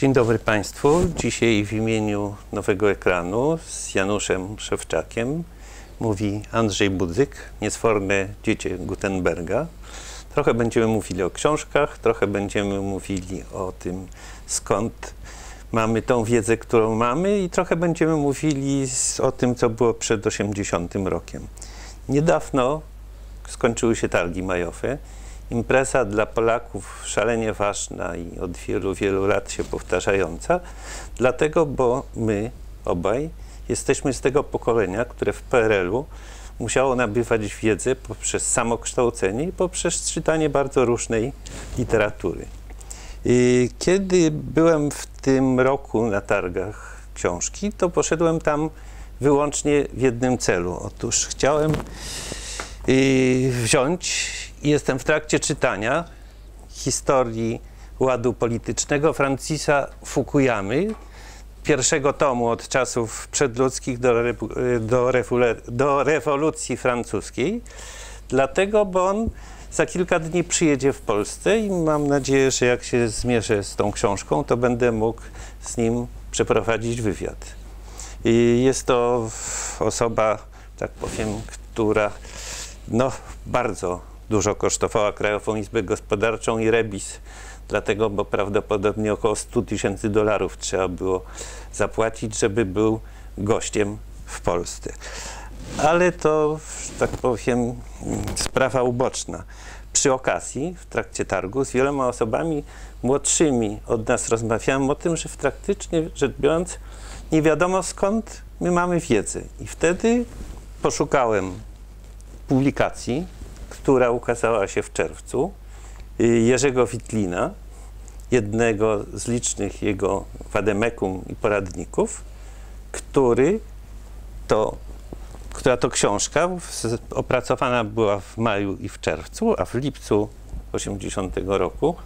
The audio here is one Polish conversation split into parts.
Dzień dobry Państwu. Dzisiaj w imieniu Nowego Ekranu z Januszem Szewczakiem mówi Andrzej Budzyk, niesforne dziecię Gutenberga. Trochę będziemy mówili o książkach, trochę będziemy mówili o tym, skąd mamy tą wiedzę, którą mamy i trochę będziemy mówili o tym, co było przed 80 rokiem. Niedawno skończyły się targi majowe. Impreza dla Polaków szalenie ważna i od wielu, wielu lat się powtarzająca, dlatego, bo my obaj jesteśmy z tego pokolenia, które w PRL-u musiało nabywać wiedzę poprzez samokształcenie i poprzez czytanie bardzo różnej literatury. I kiedy byłem w tym roku na targach książki, to poszedłem tam wyłącznie w jednym celu. Otóż chciałem wziąć i jestem w trakcie czytania historii ładu politycznego Francisa Fukuyamy, pierwszego tomu od czasów przedludzkich do, do, do rewolucji francuskiej, dlatego, bo on za kilka dni przyjedzie w Polsce i mam nadzieję, że jak się zmierzę z tą książką, to będę mógł z nim przeprowadzić wywiad. I jest to osoba, tak powiem, która no, bardzo dużo kosztowała Krajową Izbę Gospodarczą i Rebis, dlatego, bo prawdopodobnie około 100 tysięcy dolarów trzeba było zapłacić, żeby był gościem w Polsce. Ale to, tak powiem, sprawa uboczna. Przy okazji, w trakcie targu, z wieloma osobami młodszymi od nas rozmawiałem o tym, że praktycznie rzecz biorąc, nie wiadomo skąd my mamy wiedzę. I wtedy poszukałem publikacji, która ukazała się w czerwcu, y, Jerzego Witlina, jednego z licznych jego wademekum i poradników, który to, która to książka opracowana była w maju i w czerwcu, a w lipcu 80 roku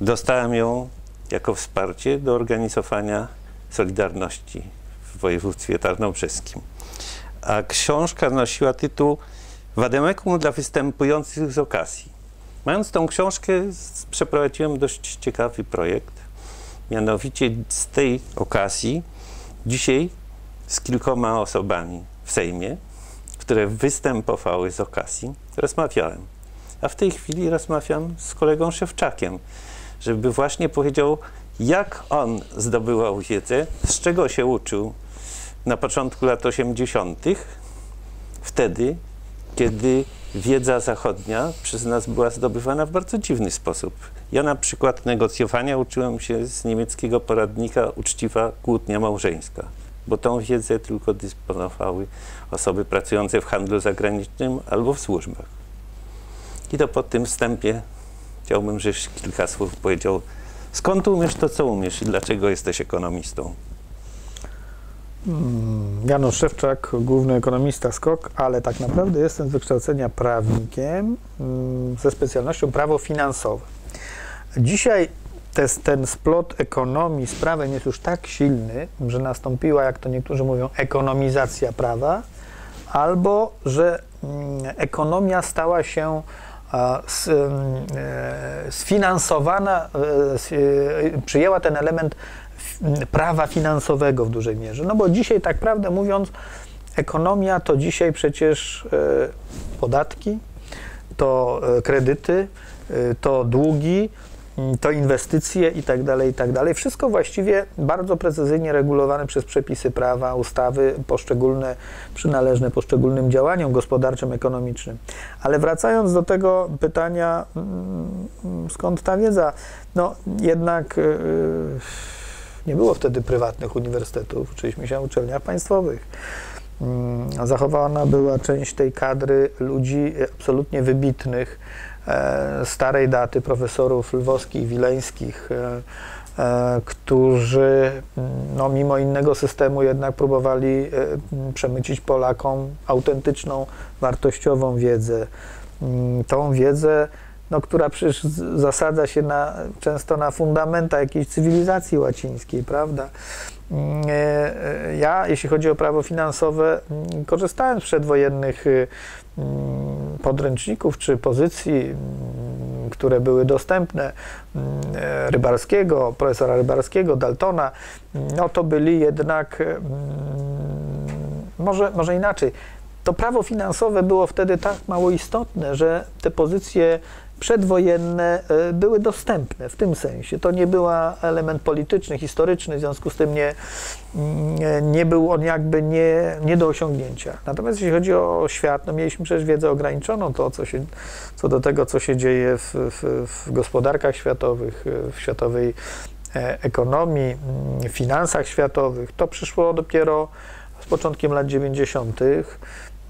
dostałem ją jako wsparcie do organizowania Solidarności w województwie tarnobrzeskim. A książka nosiła tytuł Wademekum dla występujących z okazji. Mając tą książkę, przeprowadziłem dość ciekawy projekt. Mianowicie z tej okazji dzisiaj z kilkoma osobami w Sejmie, które występowały z okazji, rozmawiałem. A w tej chwili rozmawiam z kolegą Szewczakiem, żeby właśnie powiedział, jak on zdobywał wiedzę, z czego się uczył na początku lat 80., wtedy, kiedy wiedza zachodnia przez nas była zdobywana w bardzo dziwny sposób. Ja na przykład negocjowania uczyłem się z niemieckiego poradnika Uczciwa kłótnia małżeńska, bo tą wiedzę tylko dysponowały osoby pracujące w handlu zagranicznym albo w służbach. I to po tym wstępie chciałbym, żebyś kilka słów powiedział, skąd umiesz to, co umiesz i dlaczego jesteś ekonomistą? Mm, Janusz Szewczak, główny ekonomista SKOK, ale tak naprawdę jestem z wykształcenia prawnikiem mm, ze specjalnością prawo finansowe. Dzisiaj ten splot ekonomii z prawem jest już tak silny, że nastąpiła, jak to niektórzy mówią, ekonomizacja prawa, albo że mm, ekonomia stała się e, sfinansowana, e, przyjęła ten element prawa finansowego w dużej mierze. No bo dzisiaj, tak prawdę mówiąc, ekonomia to dzisiaj przecież e, podatki, to e, kredyty, e, to długi, to inwestycje i tak dalej, i tak dalej. Wszystko właściwie bardzo precyzyjnie regulowane przez przepisy prawa, ustawy poszczególne, przynależne poszczególnym działaniom gospodarczym, ekonomicznym. Ale wracając do tego pytania, mm, skąd ta wiedza? No jednak... Yy, nie było wtedy prywatnych uniwersytetów, uczyliśmy się na uczelniach państwowych. Mm, zachowana była część tej kadry ludzi absolutnie wybitnych, e, starej daty, profesorów lwowskich, wileńskich, e, e, którzy mm, no, mimo innego systemu jednak próbowali przemycić Polakom autentyczną, wartościową wiedzę. Mm, tą wiedzę no, która przecież zasadza się na, często na fundamenta jakiejś cywilizacji łacińskiej, prawda? Mm, e, e, ja, jeśli chodzi o prawo finansowe, mm, korzystałem z przedwojennych y, mm, podręczników czy pozycji, które były dostępne, e, Rybarskiego, profesora Rybarskiego, Daltona, no to byli jednak, mm, może, może inaczej, to prawo finansowe było wtedy tak mało istotne, że te pozycje przedwojenne e, były dostępne w tym sensie. To nie był element polityczny, historyczny, w związku z tym nie, nie był on jakby nie, nie do osiągnięcia. Natomiast jeśli chodzi o świat, no mieliśmy przecież wiedzę ograniczoną, to co, się, co do tego, co się dzieje w, w, w gospodarkach światowych, w światowej e, ekonomii, mm, finansach światowych. To przyszło dopiero z początkiem lat 90.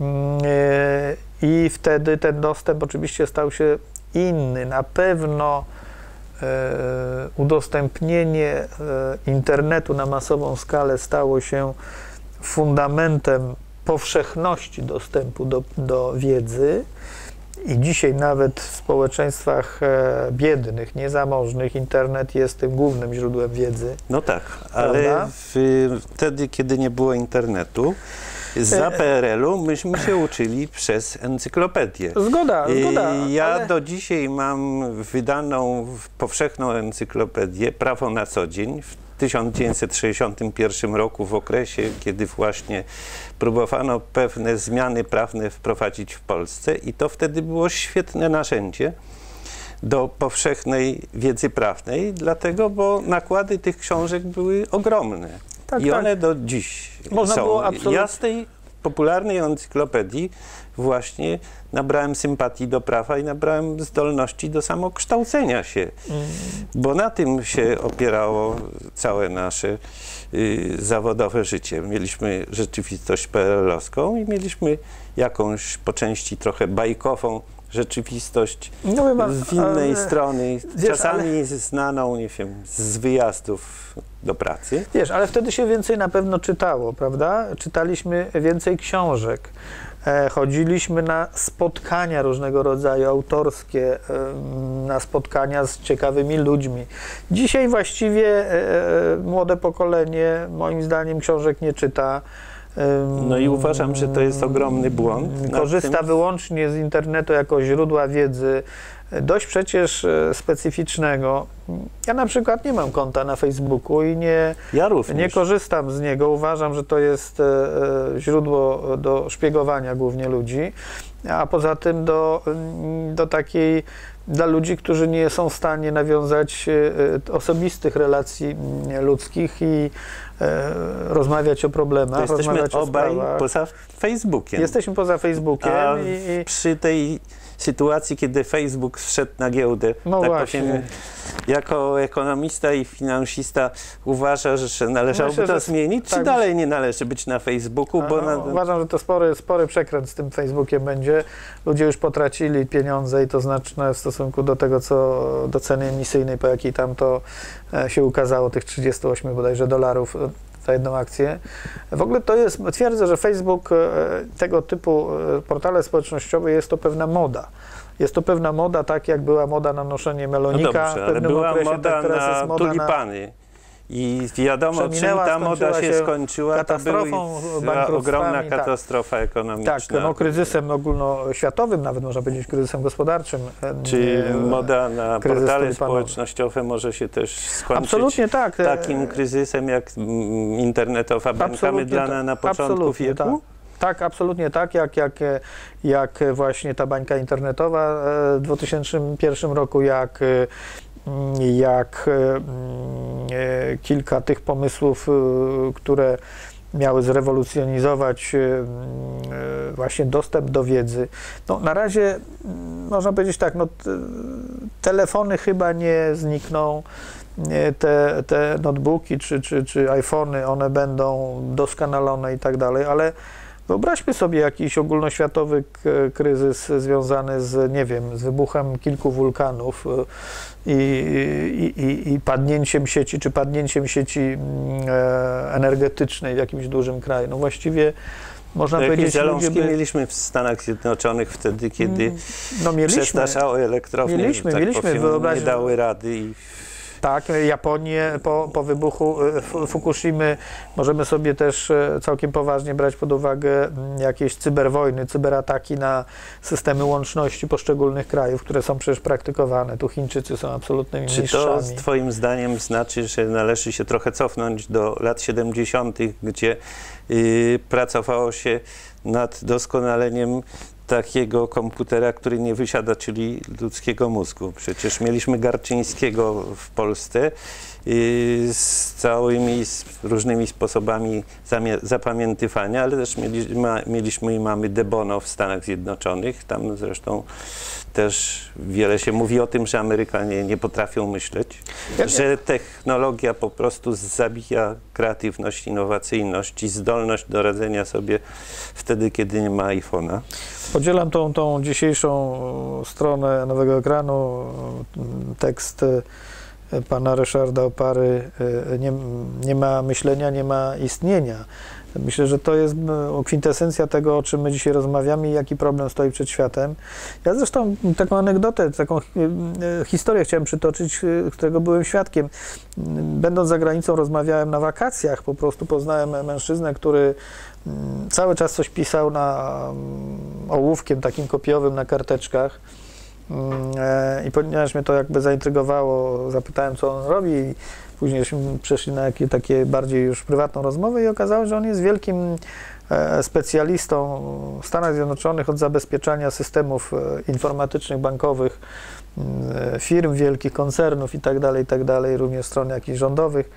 Mm, e, I wtedy ten dostęp oczywiście stał się inny. Na pewno e, udostępnienie e, internetu na masową skalę stało się fundamentem powszechności dostępu do, do wiedzy. I dzisiaj nawet w społeczeństwach e, biednych, niezamożnych internet jest tym głównym źródłem wiedzy. No tak, ale w, wtedy, kiedy nie było internetu, za PRL-u myśmy się uczyli przez encyklopedię. Zgoda, zgoda. Ja ale... do dzisiaj mam wydaną powszechną encyklopedię Prawo na co dzień w 1961 roku, w okresie, kiedy właśnie próbowano pewne zmiany prawne wprowadzić w Polsce i to wtedy było świetne narzędzie do powszechnej wiedzy prawnej, dlatego, bo nakłady tych książek były ogromne. Tak, I tak. one do dziś Można są. Było absolut... Ja z tej popularnej encyklopedii właśnie nabrałem sympatii do prawa i nabrałem zdolności do samokształcenia się, mm. bo na tym się opierało całe nasze y, zawodowe życie. Mieliśmy rzeczywistość PRL-owską i mieliśmy jakąś po części trochę bajkową rzeczywistość no, z innej ale, strony, wiesz, czasami ale, znaną, nie wiem, z wyjazdów do pracy. Wiesz, ale wtedy się więcej na pewno czytało, prawda? Czytaliśmy więcej książek. E, chodziliśmy na spotkania różnego rodzaju autorskie, e, na spotkania z ciekawymi ludźmi. Dzisiaj właściwie e, młode pokolenie, moim zdaniem, książek nie czyta. No i uważam, że to jest ogromny błąd. Korzysta wyłącznie z internetu jako źródła wiedzy, dość przecież e, specyficznego. Ja na przykład nie mam konta na Facebooku i nie, ja nie korzystam z niego. Uważam, że to jest e, e, źródło do szpiegowania głównie ludzi, a poza tym do, mm, do takiej dla ludzi, którzy nie są w stanie nawiązać osobistych relacji mm, ludzkich i rozmawiać o problemach. To jesteśmy obaj poza Facebookiem. Jesteśmy poza Facebookiem. A i, przy tej sytuacji, kiedy Facebook wszedł na giełdę. No tak właśnie. Powiem, jako ekonomista i finansista uważasz, że należałoby Myślę, to że zmienić, tak, czy dalej nie należy być na Facebooku? Bo no, na... Uważam, że to spory, spory przekręt z tym Facebookiem będzie. Ludzie już potracili pieniądze i to znaczne w stosunku do tego, co do ceny emisyjnej, po jakiej tam to e, się ukazało, tych 38 bodajże dolarów jedną akcję. W ogóle to jest, twierdzę, że Facebook, e, tego typu e, portale społecznościowe jest to pewna moda. Jest to pewna moda, tak jak była moda na noszenie melonika no dobrze, w pewnym ale była okresie, moda tak teraz na jest moda tulipany. Na i wiadomo, czym ta moda się skończyła, katastrofą, to ogromna tak. katastrofa tak. ekonomiczna. Tak, no, kryzysem ogólnoświatowym, nawet można powiedzieć kryzysem gospodarczym. Czy moda na portale społecznościowe może się też skończyć Absolutnie tak. takim kryzysem jak internetowa bańka mydlana tak. na początku wieku? Tak. Tak, absolutnie tak, jak, jak, jak właśnie ta bańka internetowa e, w 2001 roku, jak jak e, e, kilka tych pomysłów, e, które miały zrewolucjonizować właśnie dostęp do wiedzy. No, na razie można powiedzieć tak, no, telefony chyba nie znikną, te, te notebooki czy, czy, czy iPhony, one będą doskonalone i tak dalej, ale Wyobraźmy sobie jakiś ogólnoświatowy kryzys związany z, nie wiem, z wybuchem kilku wulkanów e, i, i, i padnięciem sieci, czy padnięciem sieci mm, e, energetycznej w jakimś dużym kraju. No właściwie można powiedzieć, zalążki by... mieliśmy w Stanach Zjednoczonych wtedy, kiedy mm, no, mieliśmy, elektrownie, mieliśmy, tak mieliśmy, powiem, nie dały rady i Tak, Japonię po, po wybuchu Fu- Fukushimy możemy sobie też e, całkiem poważnie brać pod uwagę mm, jakieś cyberwojny, cyberataki na systemy łączności poszczególnych krajów, które są przecież praktykowane. Tu Chińczycy są absolutnymi Czy to mistrzami. z Twoim zdaniem znaczy, że należy się trochę cofnąć do lat 70., gdzie y, pracowało się nad doskonaleniem takiego komputera, który nie wysiada, czyli ludzkiego mózgu. Przecież mieliśmy Garczyńskiego w Polsce z całymi różnymi sposobami zapamiętywania, ale też mieli, ma, mieliśmy i mamy Debono w Stanach Zjednoczonych. Tam zresztą też wiele się mówi o tym, że Amerykanie nie potrafią myśleć, Ja że technologia po prostu zabija kreatywność, innowacyjność i zdolność do radzenia sobie wtedy, kiedy nie ma iPhone'a. Podzielam tą, tą dzisiejszą e, stronę nowego ekranu, e, tekst e, pana Ryszarda Opary, e, nie, nie ma myślenia, nie ma istnienia. Myślę, że to jest m, kwintesencja tego, o czym my dzisiaj rozmawiamy i jaki problem stoi przed światem. Ja zresztą taką anegdotę, taką e, e, historię chciałem przytoczyć, e, którego byłem świadkiem. M, Będąc za granicą rozmawiałem na wakacjach, po prostu poznałem mężczyznę, który mm, cały czas coś pisał na mm, ołówkiem takim kopiowym na karteczkach. Mm, e, I ponieważ mnie to jakby zaintrygowało, zapytałem, co on robi. I późniejśmy przeszli na jakie, takie bardziej już prywatną rozmowę i okazało się, że on jest wielkim e, specjalistą w Stanach Zjednoczonych od zabezpieczania systemów e, informatycznych, bankowych, mm, firm wielkich, koncernów i tak dalej, i tak również stron jakichś rządowych.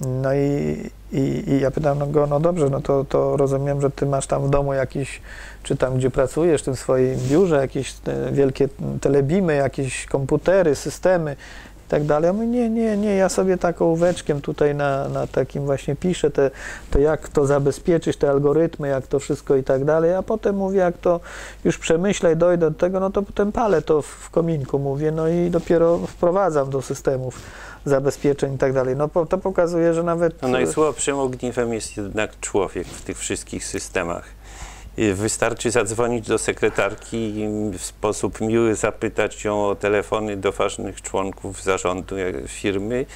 No i, i, i ja pytam no go, no dobrze, no to, to rozumiem, że ty masz tam w domu jakiś, czy tam gdzie pracujesz, w tym swoim biurze, jakieś te wielkie telebimy, jakieś komputery, systemy i tak dalej. Ja mówię, nie, nie, nie, ja sobie taką ołóweczkiem tutaj na, na takim właśnie piszę, te, to jak to zabezpieczyć, te algorytmy, jak to wszystko i tak dalej, a potem mówię, jak to już przemyślę i dojdę do tego, no to potem palę to w kominku, mówię, no i dopiero wprowadzam do systemów zabezpieczeń i tak dalej. No to pokazuje, że nawet... No najsłabszym ogniwem jest jednak człowiek w tych wszystkich systemach. I Wystarczy zadzwonić do sekretarki i w sposób miły zapytać ją o telefony do ważnych członków zarządu e, firmy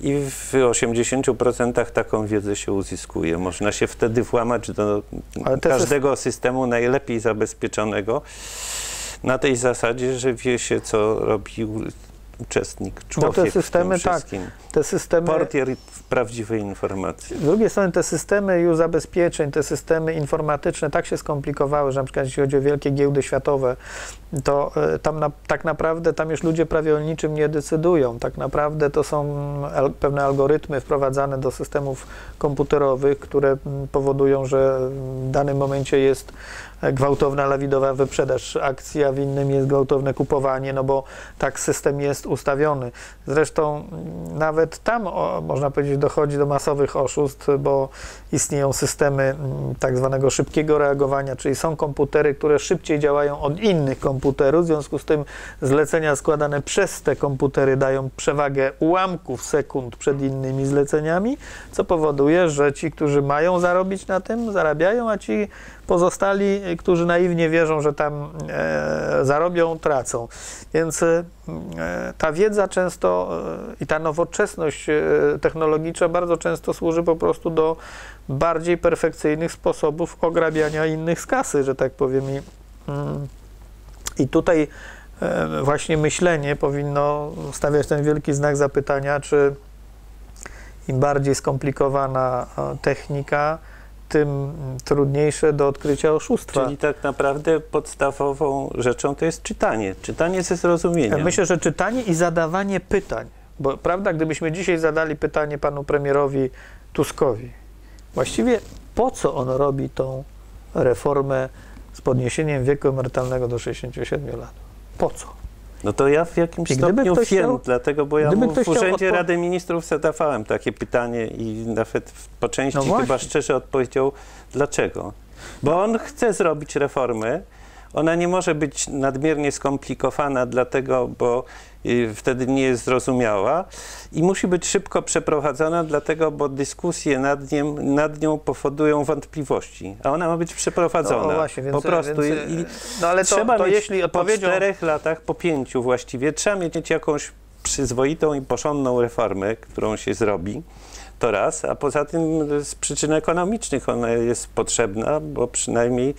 i w 80% taką wiedzę się uzyskuje. Można się wtedy włamać do każdego systemu najlepiej zabezpieczonego na tej zasadzie, że wie się, co robi u- uczestnik, człowiek No te systemy, tak. wszystkim. Te systemy... Portier prawdziwej informacji. Z drugiej strony te systemy już zabezpieczeń, te systemy informatyczne tak się skomplikowały, że na przykład jeśli chodzi o wielkie giełdy światowe, to e, tam na, tak naprawdę tam już ludzie prawie o niczym nie decydują. Tak naprawdę to są al, pewne algorytmy wprowadzane do systemów komputerowych, które mm, powodują, że w danym momencie jest gwałtowna lawidowa wyprzedaż akcji, a w innym jest gwałtowne kupowanie, no bo tak system jest ustawiony. Zresztą mm, nawet tam, o, można powiedzieć, dochodzi do masowych oszustw, bo istnieją systemy mm, tak zwanego szybkiego reagowania, czyli są komputery, które szybciej działają od innych komputerów, w związku z tym zlecenia składane przez te komputery dają przewagę ułamków sekund przed innymi zleceniami, co powoduje, że ci, którzy mają zarobić na tym, zarabiają, a ci pozostali, którzy naiwnie wierzą, że tam e, zarobią, tracą. Więc e, ta wiedza często e, i ta nowoczesność e, technologiczna bardzo często służy po prostu do bardziej perfekcyjnych sposobów ograbiania innych z kasy, że tak powiem. I, mm, i tutaj e, właśnie myślenie powinno stawiać ten wielki znak zapytania, czy im bardziej skomplikowana e, technika, tym trudniejsze do odkrycia oszustwa. Czyli tak naprawdę podstawową rzeczą to jest czytanie. Czytanie ze zrozumieniem. Myślę, że czytanie i zadawanie pytań, bo prawda, gdybyśmy dzisiaj zadali pytanie panu premierowi Tuskowi, właściwie po co on robi tą reformę z podniesieniem wieku emerytalnego do 67 lat? Po co? No to ja w jakimś I stopniu wiem, chciał- dlatego, bo ja w Urzędzie Rady Ministrów zadawałem takie pytanie i nawet po części No chyba szczerze odpowiedział, dlaczego. Bo on chce zrobić reformę, ona nie może być nadmiernie skomplikowana, dlatego, bo y, wtedy nie jest zrozumiała i musi być szybko przeprowadzona, dlatego, bo dyskusje nad, niem, nad nią powodują wątpliwości, a ona ma być przeprowadzona. No właśnie, więc, po prostu. Więc, I, no ale to, trzeba to mieć jeśli po odpowiedzią... czterech latach, po pięciu właściwie, trzeba mieć jakąś przyzwoitą i porządną reformę, którą się zrobi, to raz, a poza tym z przyczyn ekonomicznych ona jest potrzebna, bo przynajmniej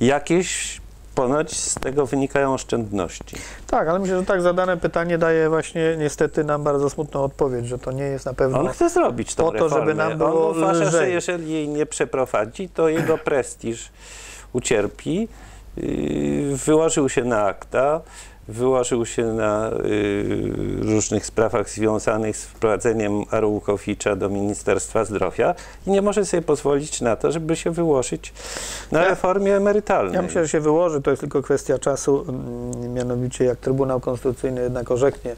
jakieś ponoć z tego wynikają oszczędności. Tak, ale myślę, że tak zadane pytanie daje właśnie niestety nam bardzo smutną odpowiedź, że to nie jest na pewno... On chce zrobić tą po to, żeby nam było On uważa, że jeżeli jej nie przeprowadzi, to jego prestiż ucierpi. Yy, Wyłożył się na akta, wyłożył się na yy, różnych sprawach związanych z wprowadzeniem Arłukowicza do Ministerstwa Zdrowia i nie może sobie pozwolić na to, żeby się wyłożyć na Ja- reformie emerytalnej. Ja myślę, że się wyłoży, to jest tylko kwestia czasu, mm, mianowicie jak Trybunał Konstytucyjny jednak orzeknie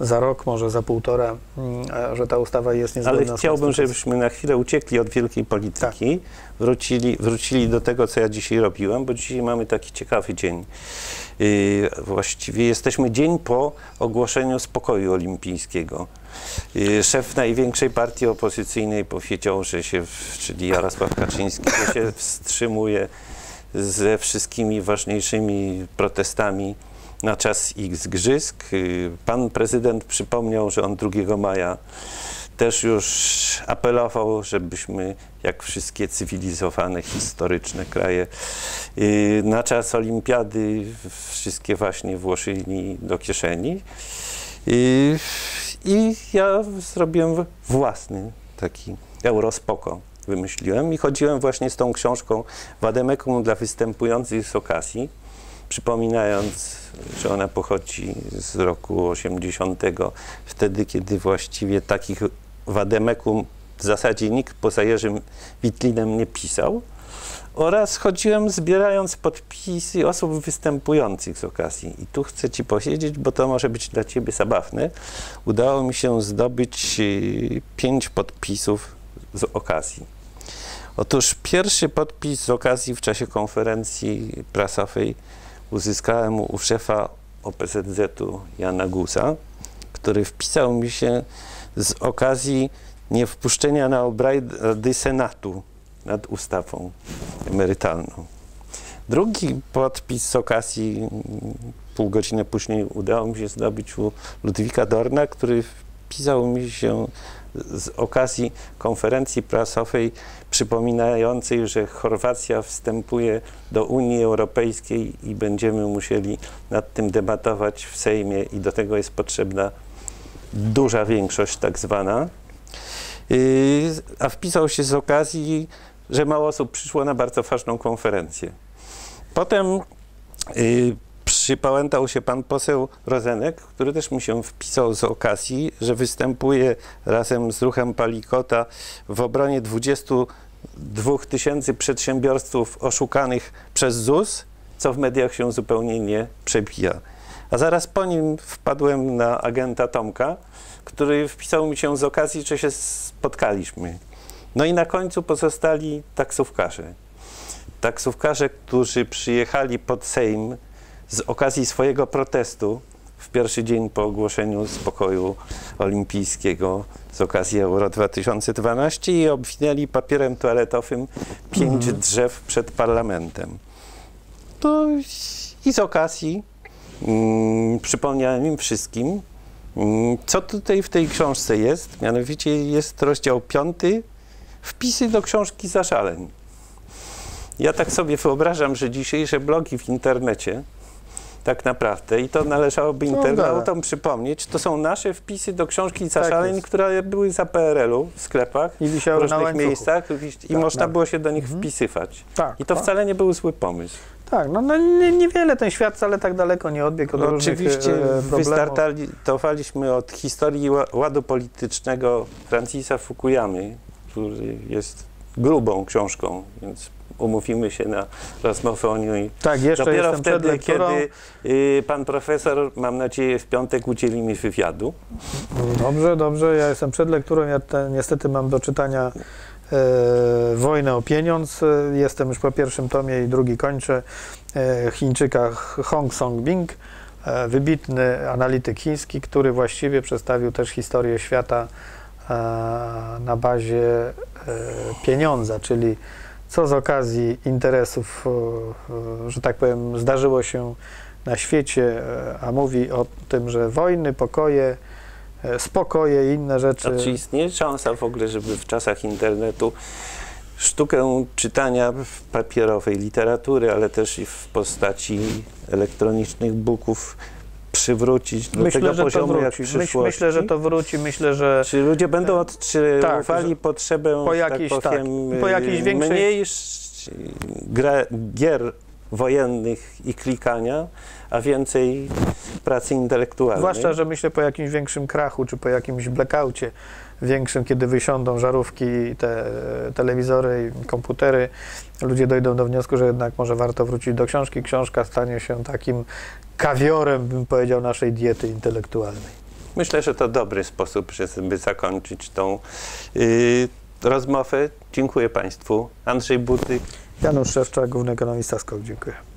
za rok, może za półtora, mm, że ta ustawa jest niezgodna Ale chciałbym, żebyśmy na chwilę uciekli od wielkiej polityki, wrócili, wrócili do tego, co ja dzisiaj robiłem, bo dzisiaj mamy taki ciekawy dzień. Yy, właściwie jesteśmy dzień po ogłoszeniu spokoju olimpijskiego. Yy, szef największej partii opozycyjnej powiedział, że się, czyli Jarosław Kaczyński, że się wstrzymuje ze wszystkimi ważniejszymi protestami na czas ich zgrzysk. Yy, Pan prezydent przypomniał, że on 2 maja też już apelował, żebyśmy, jak wszystkie cywilizowane, historyczne kraje, yy, na czas olimpiady wszystkie właśnie włożyli do kieszeni. Yy, I ja zrobiłem własny taki eurospoko wymyśliłem i chodziłem właśnie z tą książką Wademekum dla występujących z okazji, przypominając, że ona pochodzi z roku 80, wtedy, kiedy właściwie takich wademekum w zasadzie nikt poza Jerzym Witlinem nie pisał. Oraz chodziłem zbierając podpisy osób występujących z okazji. I tu chcę Ci powiedzieć, bo to może być dla Ciebie zabawne. Udało mi się zdobyć y, pięć podpisów z okazji. Otóż pierwszy podpis z okazji w czasie konferencji prasowej uzyskałem u szefa OPZZ-u Jana Guza, który wpisał mi się z okazji niewpuszczenia na obrady Senatu nad ustawą emerytalną. Drugi podpis z okazji, pół godziny później udało mi się zdobyć u Ludwika Dorna, który wpisał mi się z okazji konferencji prasowej przypominającej, że Chorwacja wstępuje do Unii Europejskiej i będziemy musieli nad tym debatować w Sejmie i do tego jest potrzebna duża większość tak zwana. Yy, a wpisał się z okazji, że mało osób przyszło na bardzo ważną konferencję. Potem yy, przypałętał się pan poseł Rozenek, który też mi się wpisał z okazji, że występuje razem z ruchem Palikota w obronie 22 tysięcy przedsiębiorstw oszukanych przez ZUS, co w mediach się zupełnie nie przebija. A zaraz po nim wpadłem na agenta Tomka, który wpisał mi się z okazji, że się spotkaliśmy. No i na końcu pozostali taksówkarze. Taksówkarze, którzy przyjechali pod Sejm z okazji swojego protestu w pierwszy dzień po ogłoszeniu spokoju olimpijskiego z okazji Euro 2012 i obwinęli papierem toaletowym pięć drzew przed parlamentem. To i z okazji mm, przypomniałem im wszystkim, mm, co tutaj w tej książce jest. Mianowicie jest rozdział piąty, wpisy do książki zaszaleń. Ja tak sobie wyobrażam, że dzisiejsze blogi w internecie tak naprawdę, i to należałoby No, internautom przypomnieć, to są nasze wpisy do książki zaszaleń, jest. które były za PRL-u w sklepach, I w różnych miejscach i Tak, można tak. było się do nich wpisywać. Tak, I to tak. wcale nie był zły pomysł. Tak, no, no nie, niewiele ten świat wcale tak daleko nie odbiegł od No, różnych oczywiście e, problemów. wystartowaliśmy od historii ła- ładu politycznego Francisa Fukuyamy, który jest grubą książką, więc umówimy się na rozmowę o niej. Tak, jeszcze Dopiero jestem przed wtedy, lekturą. kiedy y, pan profesor, mam nadzieję, w piątek udzieli mi wywiadu. Dobrze, dobrze, ja jestem przed lekturą, ja te, niestety mam do czytania e, Wojnę o pieniądz, jestem już po pierwszym tomie i drugi kończę, e, Chińczyka Hong Song-bing, e, wybitny analityk chiński, który właściwie przedstawił też historię świata e, na bazie e, pieniądza, czyli co z okazji interesów, e, e, że tak powiem, zdarzyło się na świecie, e, a mówi o tym, że wojny, pokoje, spokoje i inne rzeczy. A czy istnieje szansa w ogóle, żeby w czasach internetu sztukę czytania papierowej literatury, ale też i w postaci elektronicznych booków przywrócić do Myślę, tego poziomu jak w przyszłości? myślę, że to wróci. Myślę, że Czy ludzie będą odczuwali że potrzebę, po że jakiejś- tak powiem, tak, po jakiejś y, większej- mniej gier wojennych i klikania, a więcej pracy intelektualnej? Zwłaszcza, że myślę po jakimś większym krachu, czy po jakimś blackoutie większym, kiedy wysiądą żarówki, te telewizory i komputery, ludzie dojdą do wniosku, że jednak może warto wrócić do książki. Książka stanie się takim kawiorem, bym powiedział, naszej diety intelektualnej. Myślę, że to dobry sposób, żeby zakończyć tą y, rozmowę. Dziękuję Państwu. Andrzej Butyk, Janusz Szewczak, główny ekonomista SKOK. Dziękuję.